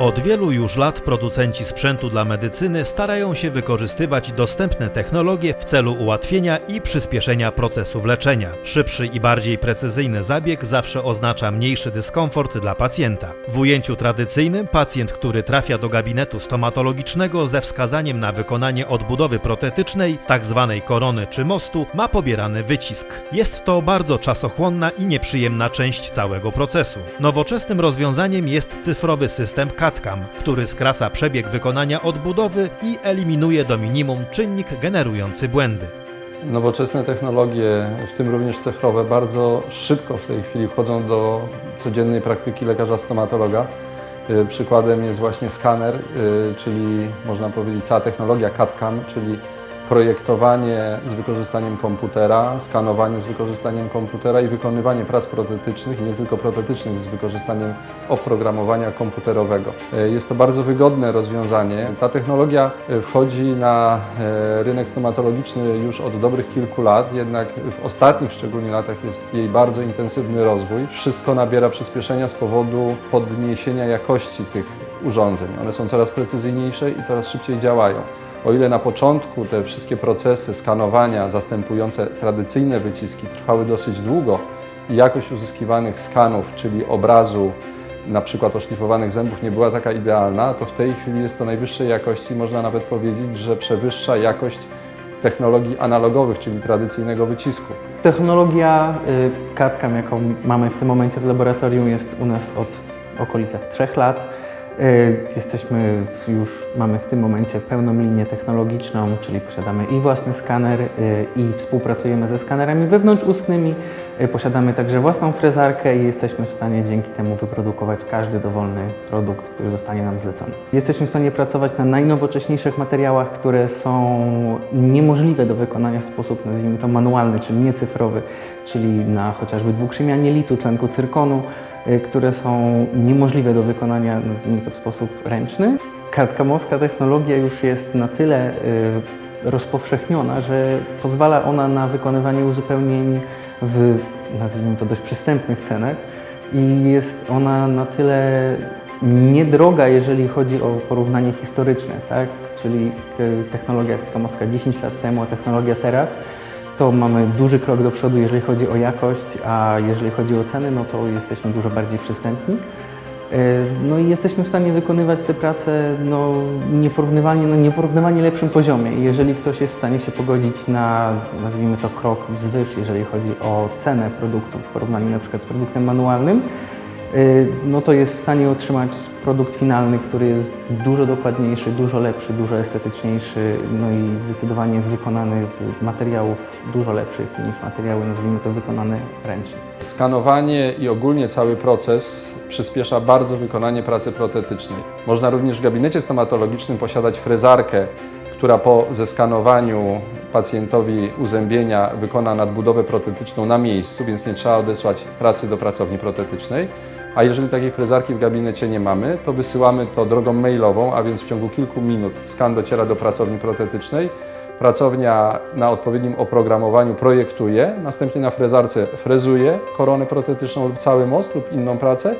Od wielu już lat producenci sprzętu dla medycyny starają się wykorzystywać dostępne technologie w celu ułatwienia i przyspieszenia procesów leczenia. Szybszy i bardziej precyzyjny zabieg zawsze oznacza mniejszy dyskomfort dla pacjenta. W ujęciu tradycyjnym pacjent, który trafia do gabinetu stomatologicznego ze wskazaniem na wykonanie odbudowy protetycznej, tzw. korony czy mostu, ma pobierany wycisk. Jest to bardzo czasochłonna i nieprzyjemna część całego procesu. Nowoczesnym rozwiązaniem jest cyfrowy system CAD-CAM, który skraca przebieg wykonania odbudowy i eliminuje do minimum czynnik generujący błędy. Nowoczesne technologie, w tym również cyfrowe, bardzo szybko w tej chwili wchodzą do codziennej praktyki lekarza stomatologa. Y, Przykładem jest właśnie skaner, y, czyli można powiedzieć cała technologia CAD-CAM, czyli projektowanie z wykorzystaniem komputera, skanowanie z wykorzystaniem komputera i wykonywanie prac protetycznych nie tylko protetycznych z wykorzystaniem oprogramowania komputerowego. Y, Jest to bardzo wygodne rozwiązanie. Ta technologia y, wchodzi na y, rynek stomatologiczny już od dobrych kilku lat, jednak w ostatnich szczególnie latach jest jej bardzo intensywny rozwój. Wszystko nabiera przyspieszenia z powodu podniesienia jakości tych urządzeń. One są coraz precyzyjniejsze i coraz szybciej działają. O ile na początku te wszystkie procesy skanowania zastępujące tradycyjne wyciski trwały dosyć długo i jakość uzyskiwanych skanów, czyli obrazu na przykład oszlifowanych zębów nie była taka idealna, to w tej chwili jest to najwyższej jakości, można nawet powiedzieć, że przewyższa jakość technologii analogowych, czyli tradycyjnego wycisku. Technologia y, CAD-CAM, jaką mamy w tym momencie w laboratorium, jest u nas od okolicach 3 lat. Y, Jesteśmy już, mamy w tym momencie pełną linię technologiczną, czyli posiadamy i własny skaner, y, i współpracujemy ze skanerami wewnątrzustnymi. Y, Posiadamy także własną frezarkę i jesteśmy w stanie dzięki temu wyprodukować każdy dowolny produkt, który zostanie nam zlecony. Jesteśmy w stanie pracować na najnowocześniejszych materiałach, które są niemożliwe do wykonania w sposób, nazwijmy to manualny, czyli nie cyfrowy, czyli na chociażby dwukrzemianie litu, tlenku cyrkonu, które są niemożliwe do wykonania, nazwijmy to w sposób ręczny. Kartkamowska technologia już jest na tyle y, rozpowszechniona, że pozwala ona na wykonywanie uzupełnień w, nazwijmy to, dość przystępnych cenach i jest ona na tyle niedroga, jeżeli chodzi o porównanie historyczne, tak? czyli y, technologia kartkamowska 10 lat temu, a technologia teraz, to mamy duży krok do przodu, jeżeli chodzi o jakość, a jeżeli chodzi o ceny, no to jesteśmy dużo bardziej przystępni. E, No i jesteśmy w stanie wykonywać te prace no, nieporównywalnie, na nieporównywalnie lepszym poziomie. Jeżeli ktoś jest w stanie się pogodzić na, nazwijmy to, krok wzwyż, jeżeli chodzi o cenę produktu w porównaniu na przykład z produktem manualnym, no to jest w stanie otrzymać produkt finalny, który jest dużo dokładniejszy, dużo lepszy, dużo estetyczniejszy, no i zdecydowanie jest wykonany z materiałów dużo lepszych niż materiały, nazwijmy to, wykonane ręcznie. Skanowanie i ogólnie cały proces przyspiesza bardzo wykonanie pracy protetycznej. Można również w gabinecie stomatologicznym posiadać frezarkę, która po zeskanowaniu pacjentowi uzębienia wykona nadbudowę protetyczną na miejscu, więc nie trzeba odesłać pracy do pracowni protetycznej. A jeżeli takiej frezarki w gabinecie nie mamy, to wysyłamy to drogą mailową, a więc w ciągu kilku minut skan dociera do pracowni protetycznej. Pracownia na odpowiednim oprogramowaniu projektuje, następnie na frezarce frezuje koronę protetyczną lub cały most lub inną pracę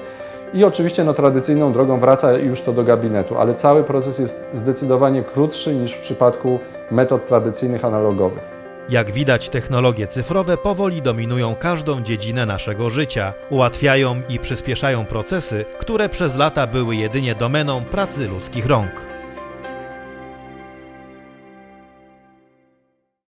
i oczywiście no, tradycyjną drogą wraca już to do gabinetu, ale cały proces jest zdecydowanie krótszy niż w przypadku metod tradycyjnych analogowych. Jak widać, technologie cyfrowe powoli dominują każdą dziedzinę naszego życia, ułatwiają i przyspieszają procesy, które przez lata były jedynie domeną pracy ludzkich rąk.